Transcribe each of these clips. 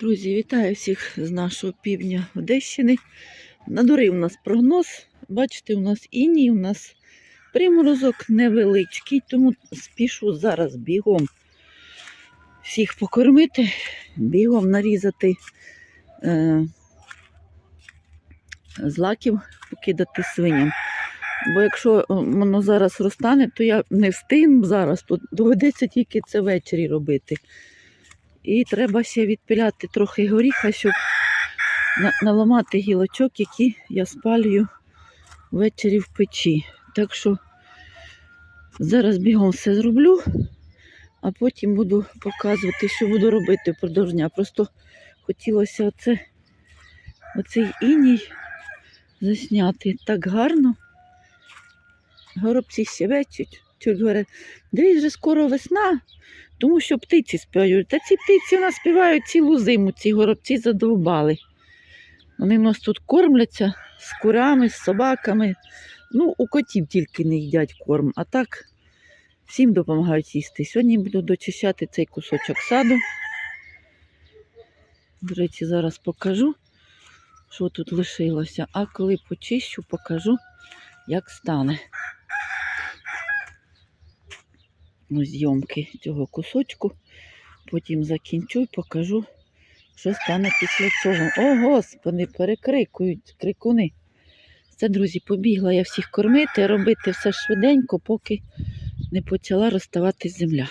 Друзі, вітаю всіх з нашого півдня Одещини. Надурив у нас прогноз. Бачите, у нас іній, у нас приморозок невеличкий, тому спішу зараз бігом всіх покормити, бігом нарізати е, злаків, покидати свиням. Бо якщо воно зараз розтане, то я не встигну зараз, то доведеться тільки це ввечері робити. І треба ще відпиляти трохи горіха, щоб наламати гілочок, які я спалюю ввечері в печі. Так що зараз бігом все зроблю, а потім буду показувати, що буду робити впродовж дня. Просто хотілося оце, оцей іній засняти так гарно. Горобці щебечуть. Чуть говорять, дивись, вже скоро весна, тому що птиці співають. Та ці птиці у нас співають цілу зиму, ці горобці задовбали. Вони в нас тут кормляться з курами, з собаками. Ну, у котів тільки не їдять корм, а так всім допомагають їсти. Сьогодні буду дочищати цей кусочок саду. До речі, зараз покажу, що тут лишилося. А коли почищу, покажу, як стане. Ось зйомки цього кусочку. Потім закінчу і покажу, що стане після цього. О, господи, перекрикують крикуни. Це, друзі, побігла я всіх кормити, робити все швиденько, поки не почала розставатись земля.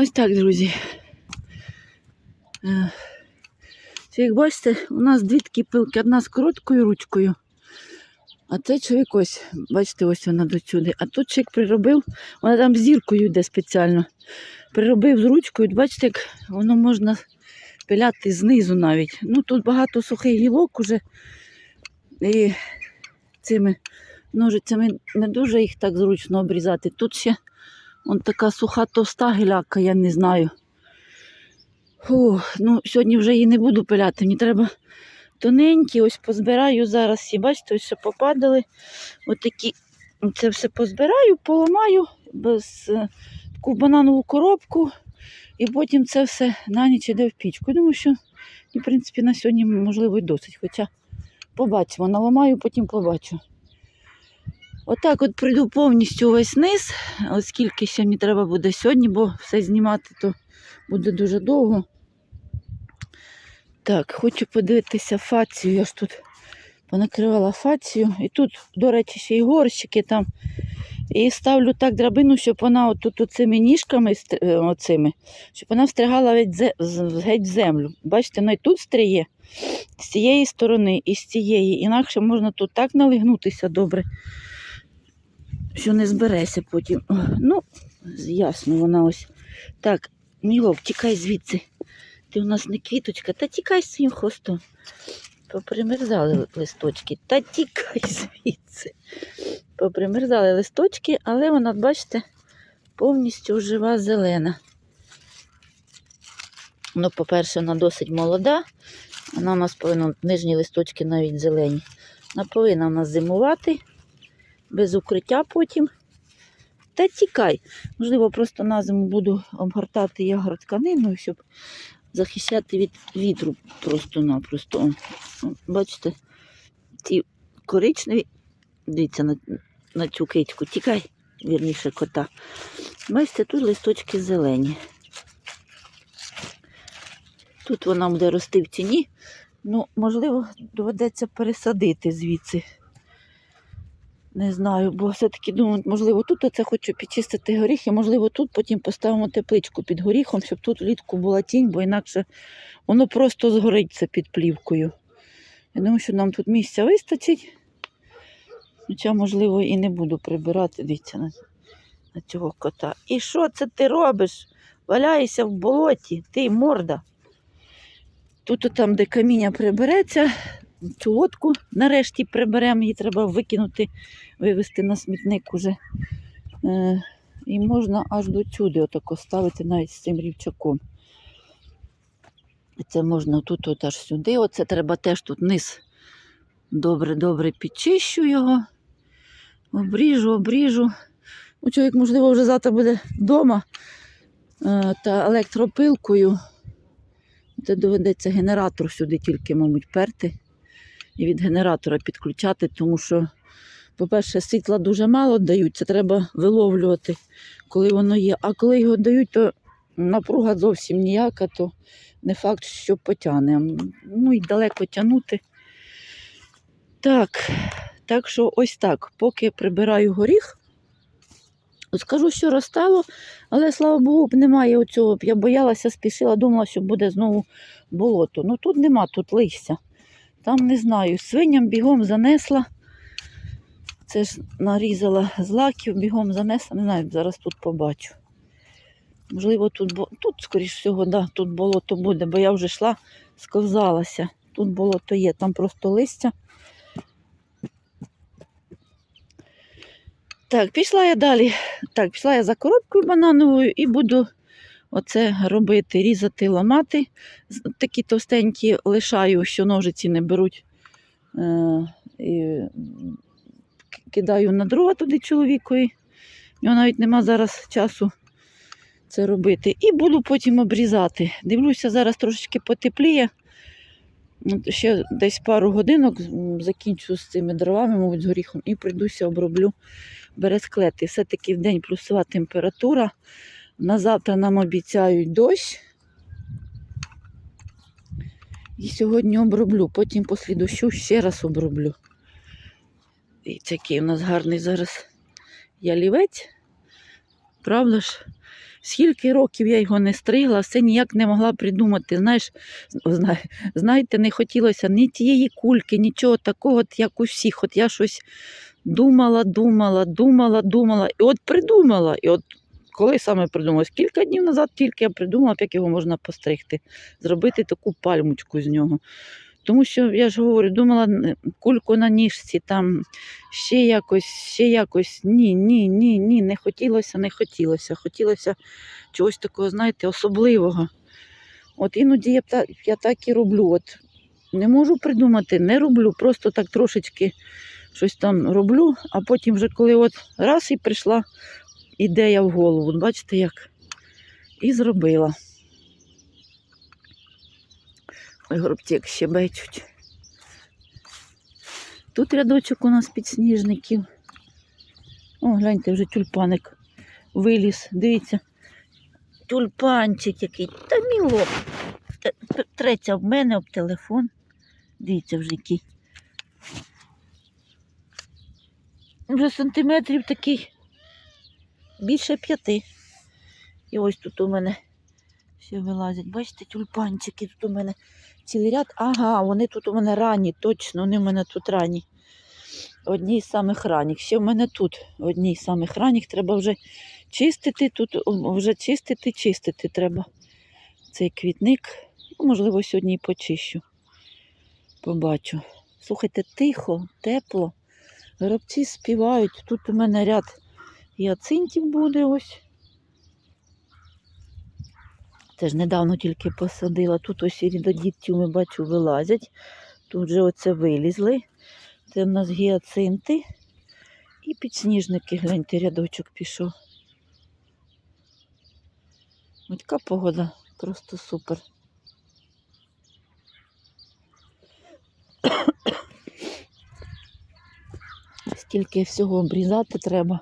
Ось так, друзі. Е, Це, як бачите, у нас дві такі пилки, одна з короткою ручкою. А цей чоловік ось, бачите, ось вона до сюди. А тут чоловік приробив, вона там зіркою йде спеціально. Приробив з ручкою, бачите, як воно можна пиляти знизу навіть. Ну тут багато сухих гілок уже. І цими ножицями не дуже їх так зручно обрізати. Тут ще Вон така суха товста гіляка, я не знаю. Фу, ну, сьогодні вже її не буду пиляти. Мені треба тоненькі, ось позбираю зараз. І бачите, ось ще попадали. Отакі. Це все позбираю, поламаю без е, таку бананову коробку. І потім це все на ніч іде в пічку. Думаю, що, в принципі, на сьогодні можливо і досить. Хоча побачимо, наламаю, потім побачу. Отак от прийду повністю весь низ, оскільки ще мені треба буде сьогодні, бо все знімати то буде дуже довго. Так, хочу подивитися фацію. Я ж тут понакривала фацію. І тут, до речі, ще й горщики там. І ставлю так драбину, щоб вона отут оцими ніжками, е, оцими, щоб вона встрягала геть, в землю. Бачите, вона і тут стріє, з цієї сторони і з цієї. Інакше можна тут так налигнутися добре що не збереся потім. Ну, ясно, вона ось. Так, Мілок, тікай звідси. Ти у нас не квіточка, та тікай своїм хвостом. Попримерзали листочки. Та тікай звідси. Попримерзали листочки, але вона, бачите, повністю жива зелена. Ну, по-перше, вона досить молода. Вона у нас повинна нижні листочки навіть зелені. Вона повинна у нас зимувати, без укриття потім. Та тікай. Можливо, просто на зиму буду обгортати ягортканиною, щоб захищати від вітру просто-напросто. Бачите, ці коричневі. Дивіться на, на цю китьку. Тікай, вірніше кота. Бачите, тут листочки зелені. Тут вона буде рости в тіні. Ну, можливо, доведеться пересадити звідси. Не знаю, бо все-таки думаю, можливо, тут оце хочу підчистити горіхи, можливо, тут потім поставимо тепличку під горіхом, щоб тут влітку була тінь, бо інакше воно просто згориться під плівкою. Я думаю, що нам тут місця вистачить. Хоча, можливо, і не буду прибирати, дивіться, на, на цього кота. І що це ти робиш? Валяєшся в болоті, ти морда. Тут там, де каміння прибереться, цю лодку нарешті приберемо, її треба викинути, вивезти на смітник уже. Е, і можна аж до сюди отако ставити навіть з цим рівчаком. Це можна тут от аж сюди. Оце треба теж тут низ добре-добре підчищу його. Обріжу, обріжу. Ну, чоловік, можливо, вже завтра буде вдома е, та електропилкою. Це доведеться генератор сюди тільки, мабуть, перти і від генератора підключати, тому що, по-перше, світла дуже мало дають, це треба виловлювати, коли воно є. А коли його дають, то напруга зовсім ніяка, то не факт, що потягне. Ну і далеко тягнути. Так, так що ось так, поки прибираю горіх. Скажу, що розстало, але слава Богу, немає оцього. Я боялася, спішила, думала, що буде знову болото. Ну тут нема, тут листя. Там не знаю, свиням бігом занесла. Це ж нарізала з лаків, бігом занесла. Не знаю, зараз тут побачу. Можливо, тут, тут скоріш всього, да, тут болото буде, бо я вже йшла, сковзалася. Тут болото є, там просто листя. Так, пішла я далі. Так, пішла я за коробкою банановою і буду оце робити, різати, ламати. Такі товстенькі лишаю, що ножиці не беруть. Е, і кидаю на дрова туди чоловікові. У нього навіть нема зараз часу це робити. І буду потім обрізати. Дивлюся, зараз трошечки потепліє. Ще десь пару годинок закінчу з цими дровами, мабуть, з горіхом, і прийдуся оброблю бересклети. Все-таки в день плюсова температура. На завтра нам обіцяють дощ. І сьогодні оброблю, потім після дощу ще раз оброблю. І такий у нас гарний зараз ялівець. Правда ж? Скільки років я його не стригла, все ніяк не могла придумати. Знаєш, зна- знаєте, не хотілося ні тієї кульки, нічого такого, як у всіх. От я щось думала, думала, думала, думала. І от придумала. І от коли саме придумала? Кілька днів назад тільки я придумала, як його можна постригти, зробити таку пальмочку з нього. Тому що я ж говорю, думала кульку на ніжці, там ще якось, ще якось. Ні, ні, ні, ні, не хотілося, не хотілося. Хотілося чогось такого, знаєте, особливого. От іноді я, я так і роблю. От не можу придумати, не роблю, просто так трошечки щось там роблю, а потім вже коли от раз і прийшла ідея в голову. Бачите, як? І зробила. Ой, горобці щебечуть. Тут рядочок у нас підсніжників. О, гляньте, вже тюльпаник виліз. Дивіться. Тюльпанчик який. Та міло. Т- т- Треться об мене об телефон. Дивіться вже який. Вже сантиметрів такий більше п'яти. І ось тут у мене ще вилазять. Бачите, тюльпанчики тут у мене цілий ряд. Ага, вони тут у мене ранні, точно, вони у мене тут ранні. Одні з самих ранніх. Ще в мене тут одні з самих ранніх. Треба вже чистити. Тут вже чистити, чистити треба. Цей квітник. Ну, можливо, сьогодні і почищу. Побачу. Слухайте, тихо, тепло. Горобці співають. Тут у мене ряд гіацинтів буде ось. Теж недавно тільки посадила. Тут ось і рідодітті, ми бачу, вилазять. Тут же оце вилізли. Це в нас гіацинти. І підсніжники, гляньте, рядочок пішов. Ось така погода, просто супер. Стільки всього обрізати треба.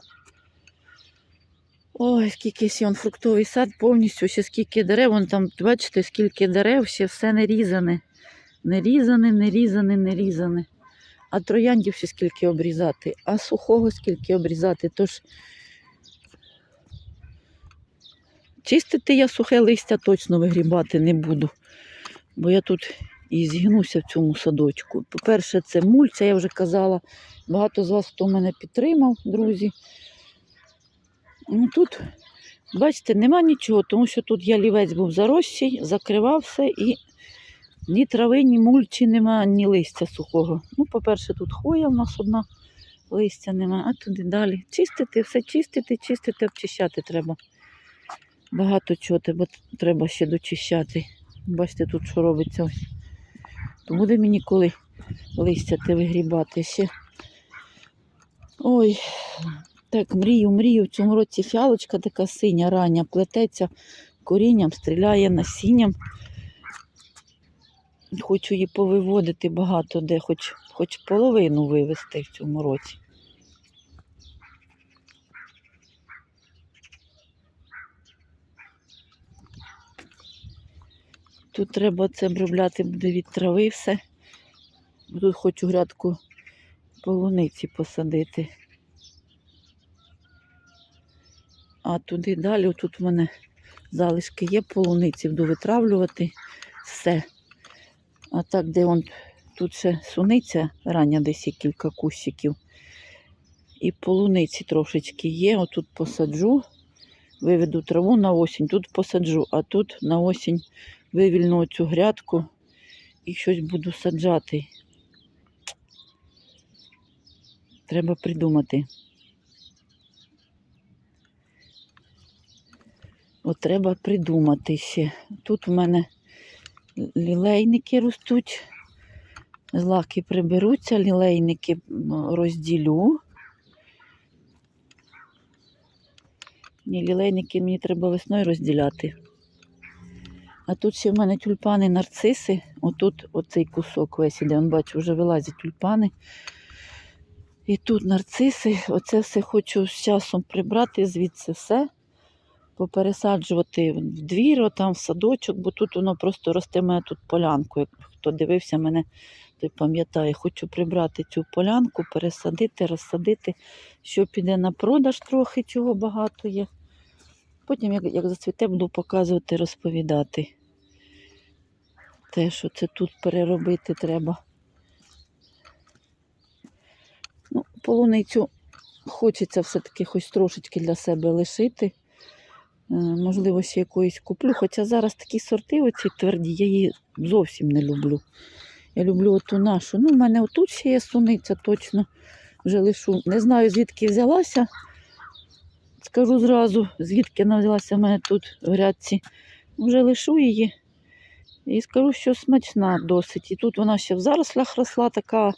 Ой, скільки ще он фруктовий сад повністю, ще скільки дерев, вон там, бачите, скільки дерев, ще все не різане. Не різане, не різане, не різане. А трояндів ще скільки обрізати, а сухого скільки обрізати. Тож чистити я сухе листя точно вигрібати не буду. Бо я тут і зігнуся в цьому садочку. По-перше, це мульча, я вже казала. Багато з вас, хто мене підтримав, друзі. Ну, тут, бачите, нема нічого, тому що тут ялівець був зарощий, закривав все і ні трави, ні мульчі нема, ні листя сухого. Ну, по-перше, тут хвоя в нас одна, листя нема, а туди далі. Чистити, все чистити, чистити, обчищати треба. Багато чого треба ще дочищати. Бачите, тут що робиться ось. То буде мені коли листя те вигрібати ще. Ой, так, мрію, мрію. В цьому році фіалочка така синя, рання, плететься корінням, стріляє насінням. Хочу її повиводити багато де, хоч, хоч половину вивезти в цьому році. Тут треба це обробляти буде від трави все. Тут хочу грядку полуниці посадити. А туди далі, тут в мене залишки є полуниці, буду витравлювати все. А так, де он тут ще суниця, рання десь є кілька кущиків. І полуниці трошечки є. Отут посаджу, виведу траву на осінь, тут посаджу, а тут на осінь вивільну цю грядку і щось буду саджати. Треба придумати. От треба придумати ще. Тут в мене лілейники ростуть, злаки приберуться, лілейники розділю. Ні, лілейники мені треба весною розділяти. А тут ще в мене тюльпани, нарциси. Отут оцей кусок весь іде, он бачу, вже вилазять тюльпани. І тут нарциси. Оце все хочу з часом прибрати звідси все, попересаджувати в двір, там в садочок, бо тут воно просто росте мене тут полянку. Як хто дивився мене, той пам'ятає. Хочу прибрати цю полянку, пересадити, розсадити, що піде на продаж трохи, чого багато є. Потім, як, як зацвіте, буду показувати, розповідати. Те, що це тут переробити треба. Ну, полуницю хочеться все-таки хоч трошечки для себе лишити. Е, Можливо, ще якоїсь куплю. Хоча зараз такі сорти оці тверді, я її зовсім не люблю. Я люблю оту нашу. Ну, в мене отут ще є суниця, точно вже лишу. Не знаю, звідки взялася. Скажу зразу, звідки вона взялася в мене тут в грядці. Вже лишу її. І скажу, що смачна досить. І тут вона ще в зарослях росла така.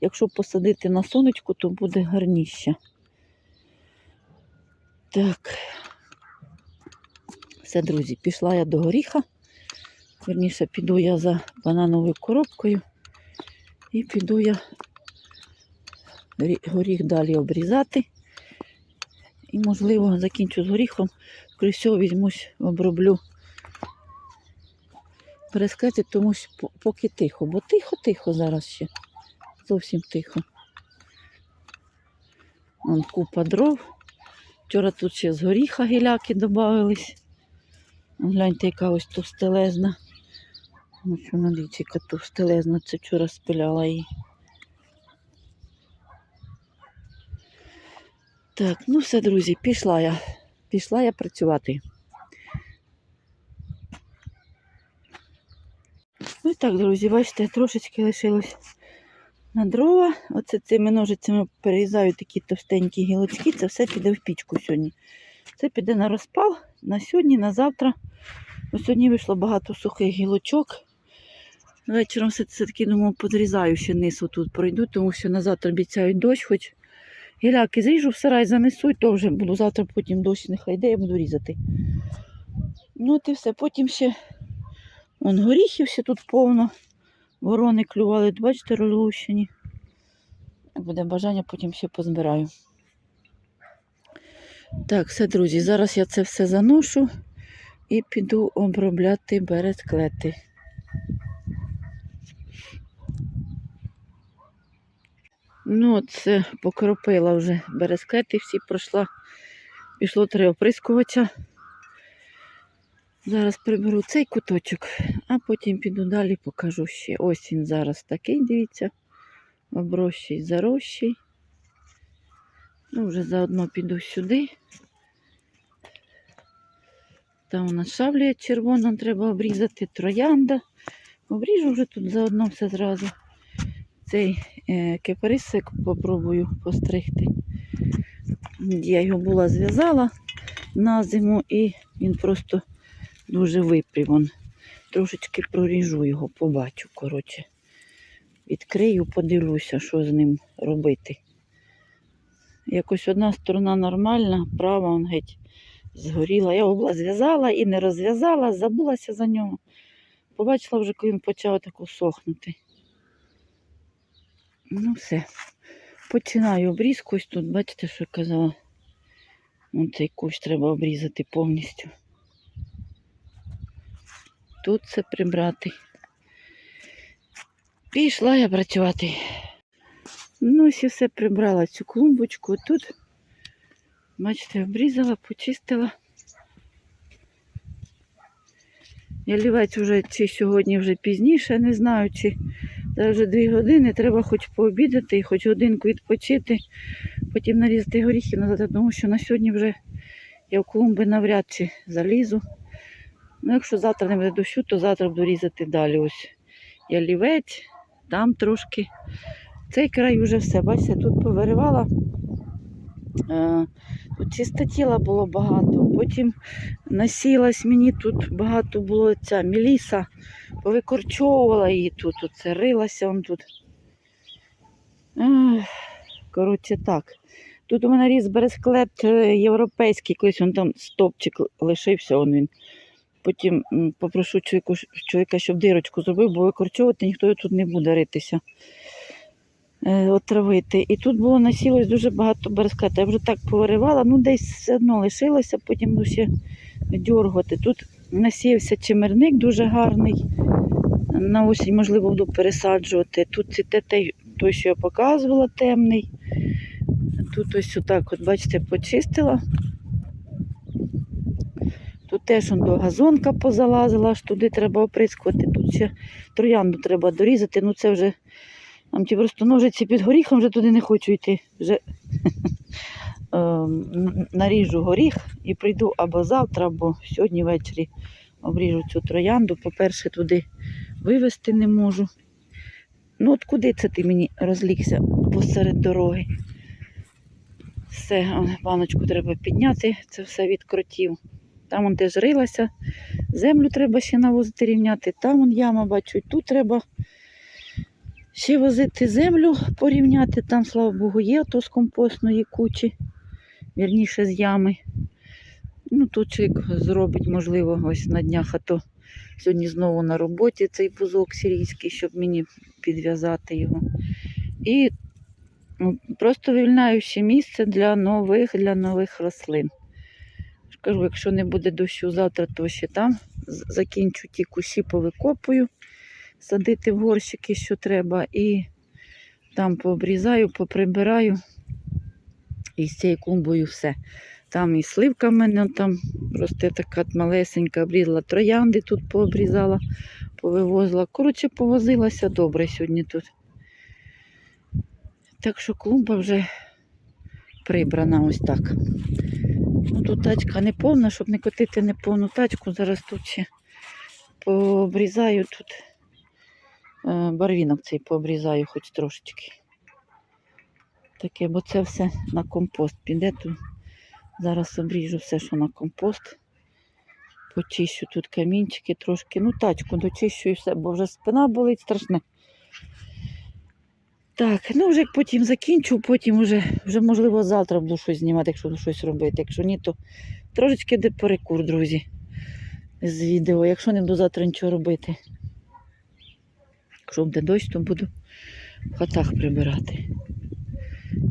Якщо посадити на сонечку, то буде гарніше. Так. Все, друзі, пішла я до горіха. Верніше, піду я за банановою коробкою. І піду я горіх далі обрізати. І, можливо, закінчу з горіхом. При всього візьмусь, оброблю. Перескати, тому що поки тихо, бо тихо-тихо зараз ще. Зовсім тихо. Вон купа дров. Вчора тут ще з горіха гіляки додавались. Гляньте, яка ось товстелезна. Ось вона дивіться, яка товстелезна. Це вчора спиляла її. Так, ну все, друзі, пішла я. Пішла я працювати. Ну і так, друзі, бачите, трошечки лишилось на дрова. Оце цими ножицями перерізаю такі товстенькі гілочки. Це все піде в пічку сьогодні. Це піде на розпал на сьогодні, на завтра. Ось сьогодні вийшло багато сухих гілочок. Вечором все- все-таки думав, подрізаю ще низ отут пройду, тому що на завтра обіцяють дощ, хоч гіляки зріжу в сарай занесу, і то вже буду завтра потім дощ нехай йде, я буду різати. Ну от і все. Потім ще вон горіхів ще тут повно. Ворони клювали, бачите, розлущені. Буде бажання, потім ще позбираю. Так, все, друзі, зараз я це все заношу і піду обробляти бересклети. Ну, от покропила вже бересклети, всі пройшла. Пішло три оприскувача. Зараз приберу цей куточок, а потім піду далі, покажу ще. Ось він зараз такий, дивіться. Оброщий, зарощий. Ну, вже заодно піду сюди. Там у нас шавлія червона, треба обрізати троянда. Обріжу вже тут заодно все зразу. Цей е, кипарисик попробую постригти. Я його була зв'язала на зиму і він просто дуже випрів. Он. Трошечки проріжу його, побачу, коротше. Відкрию, подивлюся, що з ним робити. Якось одна сторона нормальна, права он геть згоріла. Я його зв'язала і не розв'язала, забулася за нього. Побачила вже, коли він почав таку сохнути. Ну все. Починаю обрізку. Ось тут, бачите, що я казала. Ось цей кущ треба обрізати повністю. Тут це прибрати. Пішла я працювати. Ну, ось і все прибрала цю клумбочку. Тут, бачите, обрізала, почистила. Ялівець вже чи сьогодні вже пізніше, не знаю, чи це вже дві години, треба хоч пообідати і хоч годинку відпочити, потім нарізати горіхи назад, тому що на сьогодні вже я в клумби навряд чи залізу. Ну, якщо завтра не буде дощу, то завтра буду різати далі. Ось ялівець, там трошки. Цей край вже все, бачите, тут повиривала. Е, Тут чистотіла було багато. Потім насілась мені тут багато було ця міліса, повикорчовувала її тут, оце рилася он тут. Коротше так. Тут у мене ріс бересклет е, європейський, колись он там стопчик лишився, он він. Потім попрошу чоловіка, щоб дирочку зробив, бо викорчовувати ніхто тут не буде ритися отравити. І тут було насілось дуже багато березклета. Я вже так повиривала, ну десь все одно лишилося, потім ще дьоргати. Тут насіявся чимерник дуже гарний. На осінь, можливо, буду пересаджувати. Тут цвіте той, той, що я показувала, темний. Тут ось отак, от, бачите, почистила. Тут теж он до газонка позалазила, аж туди треба оприскувати. Тут ще троянду треба дорізати. Ну це вже там ті просто ножиці під горіхом, вже туди не хочу йти. Вже ем, наріжу горіх і прийду або завтра, або сьогодні ввечері обріжу цю троянду. По-перше, туди вивезти не можу. Ну от куди це ти мені розлігся посеред дороги? Все, баночку треба підняти, це все від кротів. Там он теж рилася, землю треба ще навозити рівняти, там он яма бачу, і тут треба ще возити землю порівняти. Там, слава Богу, є то з компостної кучі, вірніше з ями. Ну, тут чоловік зробить, можливо, ось на днях, а то сьогодні знову на роботі цей бузок сирійський, щоб мені підв'язати його. І ну, просто вивільняю ще місце для нових, для нових рослин. Кажу, якщо не буде дощу завтра, то ще там закінчу ті кущі, повикопую, садити в горщики, що треба, і там пообрізаю, поприбираю. І з цією клумбою все. Там і сливка в мене там росте така малесенька, обрізала троянди тут пообрізала, повивозила. Коротше, повозилася добре сьогодні тут. Так що клумба вже прибрана ось так. Ну, тут тачка не повна, щоб не котити неповну тачку. Зараз тут ще пообрізаю тут барвінок цей пообрізаю хоч трошечки. Таке, бо це все на компост піде. Тут зараз обріжу все, що на компост. Почищу тут камінчики трошки. Ну, тачку дочищу і все, бо вже спина болить страшне. Так, ну вже потім закінчу, потім вже, вже можливо завтра буду щось знімати, якщо буду щось робити. Якщо ні, то трошечки де перекур, друзі, з відео. Якщо не буду завтра нічого робити. Якщо буде дощ, то буду в хатах прибирати.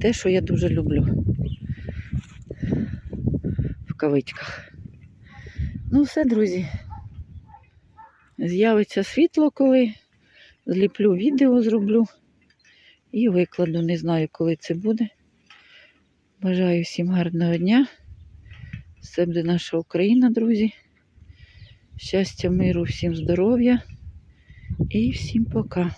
Те, що я дуже люблю. В кавичках. Ну, все, друзі. З'явиться світло, коли зліплю відео, зроблю і викладу. Не знаю, коли це буде. Бажаю всім гарного дня. Це буде наша Україна, друзі. Щастя, миру, всім здоров'я і всім пока.